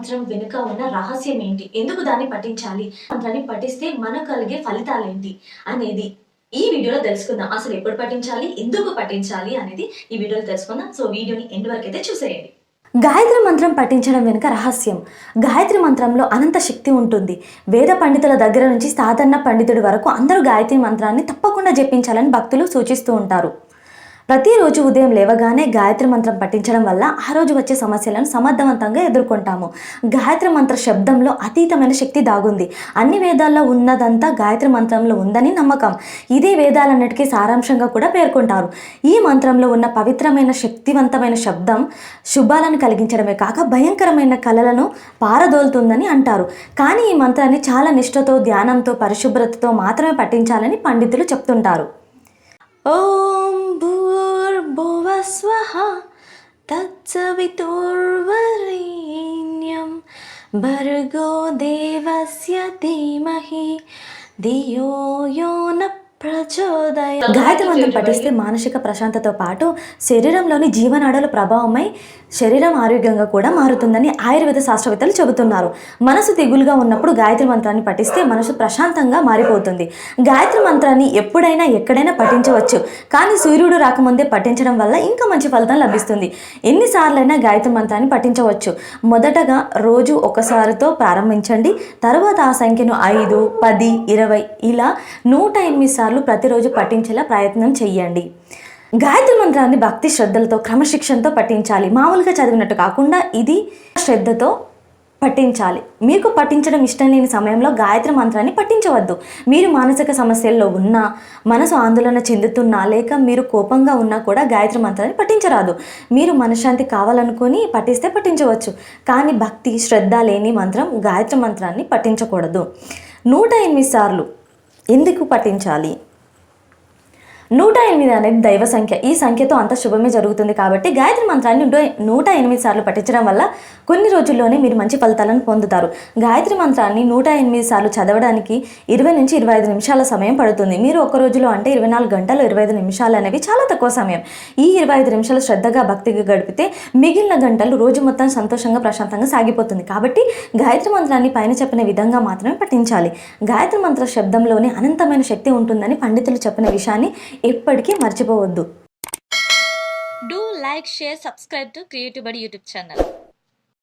మంత్రం వెనుక ఉన్న రహస్యం ఏంటి? ఎందుకు దాన్ని పఠించాలి? మంత్రాన్ని పఠిస్తే మనకు కలిగే ఫలితాలేంటి అనేది ఈ వీడియోలో తెలుసుకుందాం. అసలు ఎప్పుడు పఠించాలి? ఎందుకు పఠించాలి అనేది ఈ వీడియోలో తెలుసుకుందాం. సో వీడియోని ఎండ్ వరకు అయితే చూసేయండి. గాయత్రి మంత్రం పఠించడం వెనుక రహస్యం. గాయత్రి మంత్రంలో అనంత శక్తి ఉంటుంది. వేద పండితుల దగ్గర నుంచి సాధారణ పండితుడి వరకు అందరూ గాయత్రి మంత్రాన్ని తప్పకుండా జపించాలని భక్తులు సూచిస్తూ ఉంటారు. ప్రతిరోజు ఉదయం లేవగానే గాయత్రి మంత్రం పఠించడం వల్ల ఆ రోజు వచ్చే సమస్యలను సమర్థవంతంగా ఎదుర్కొంటాము. గాయత్రి మంత్ర శబ్దంలో అతీతమైన శక్తి దాగుంది. అన్ని వేదాల్లో ఉన్నదంతా గాయత్రి మంత్రంలో ఉందని నమ్మకం. ఇదే వేదాలన్నిటికీ సారాంశంగా కూడా పేర్కొంటారు. ఈ మంత్రంలో ఉన్న పవిత్రమైన శక్తివంతమైన శబ్దం శుభాలను కలిగించడమే కాక భయంకరమైన కళలను పారదోలుతుందని అంటారు. కానీ ఈ మంత్రాన్ని చాలా నిష్ఠతో ధ్యానంతో పరిశుభ్రతతో మాత్రమే పఠించాలని పండితులు చెప్తుంటారు. ఓ भुव तत्सवितुर्वरेण्यं। भर्गो देवस्य धीमहि धियो यो न ప్రచోదయ. గాయత్రి మంత్రం పఠిస్తే మానసిక ప్రశాంతతో పాటు శరీరంలోని జీవనాడుల ప్రభావమై శరీరం ఆరోగ్యంగా కూడా మారుతుందని ఆయుర్వేద శాస్త్రవేత్తలు చెబుతున్నారు. మనసు దిగులుగా ఉన్నప్పుడు గాయత్రి మంత్రాన్ని పఠిస్తే మనసు ప్రశాంతంగా మారిపోతుంది. గాయత్రి మంత్రాన్ని ఎప్పుడైనా ఎక్కడైనా పఠించవచ్చు. కానీ సూర్యుడు రాకముందే పఠించడం వల్ల ఇంకా మంచి ఫలితం లభిస్తుంది. ఎన్నిసార్లైనా గాయత్రి మంత్రాన్ని పఠించవచ్చు. మొదటగా రోజు ఒకసారితో ప్రారంభించండి. తర్వాత ఆ సంఖ్యను ఐదు పది ఇరవై ఇలా నూట ఎనిమిది సార్లు ప్రతిరోజు పఠించేలా ప్రయత్నం చేయండి గాయత్రి మంత్రాన్ని భక్తి శ్రద్ధలతో క్రమశిక్షణతో పఠించాలి. మామూలుగా చదివినట్టు కాకుండా ఇది శ్రద్ధతో పఠించాలి. మీకు పఠించడం ఇష్టం లేని సమయంలో గాయత్రి మంత్రాన్ని పఠించవద్దు. మీరు మానసిక సమస్యల్లో ఉన్నా మనసు ఆందోళన చెందుతున్నా లేక మీరు కోపంగా ఉన్నా కూడా గాయత్రి మంత్రాన్ని పఠించరాదు. మీరు మనశ్శాంతి కావాలనుకుని పఠిస్తే పఠించవచ్చు. కానీ భక్తి శ్రద్ధ లేని మంత్రం గాయత్రి మంత్రాన్ని పఠించకూడదు. నూట ఎనిమిది సార్లు ఎందుకు పఠించాలి? నూట ఎనిమిది అనేది దైవ సంఖ్య. ఈ సంఖ్యతో అంత శుభమే జరుగుతుంది కాబట్టి గాయత్రి మంత్రాన్ని నూట నూట ఎనిమిది సార్లు పఠించడం వల్ల కొన్ని రోజుల్లోనే మీరు మంచి ఫలితాలను పొందుతారు. గాయత్రి మంత్రాన్ని నూట ఎనిమిది సార్లు చదవడానికి ఇరవై నుంచి ఇరవై ఐదు నిమిషాల సమయం పడుతుంది. మీరు ఒక రోజులో అంటే ఇరవై నాలుగు గంటలు ఇరవై ఐదు నిమిషాలు అనేవి చాలా తక్కువ సమయం. ఈ ఇరవై ఐదు నిమిషాలు శ్రద్ధగా భక్తిగా గడిపితే మిగిలిన గంటలు రోజు మొత్తం సంతోషంగా ప్రశాంతంగా సాగిపోతుంది కాబట్టి గాయత్రి మంత్రాన్ని పైన చెప్పిన విధంగా మాత్రమే పఠించాలి. గాయత్రి మంత్ర శబ్దంలోనే అనంతమైన శక్తి ఉంటుందని పండితులు చెప్పిన విషయాన్ని ఎప్పటికీ మర్చిపోవద్దు. Do like share subscribe to creative Badi YouTube channel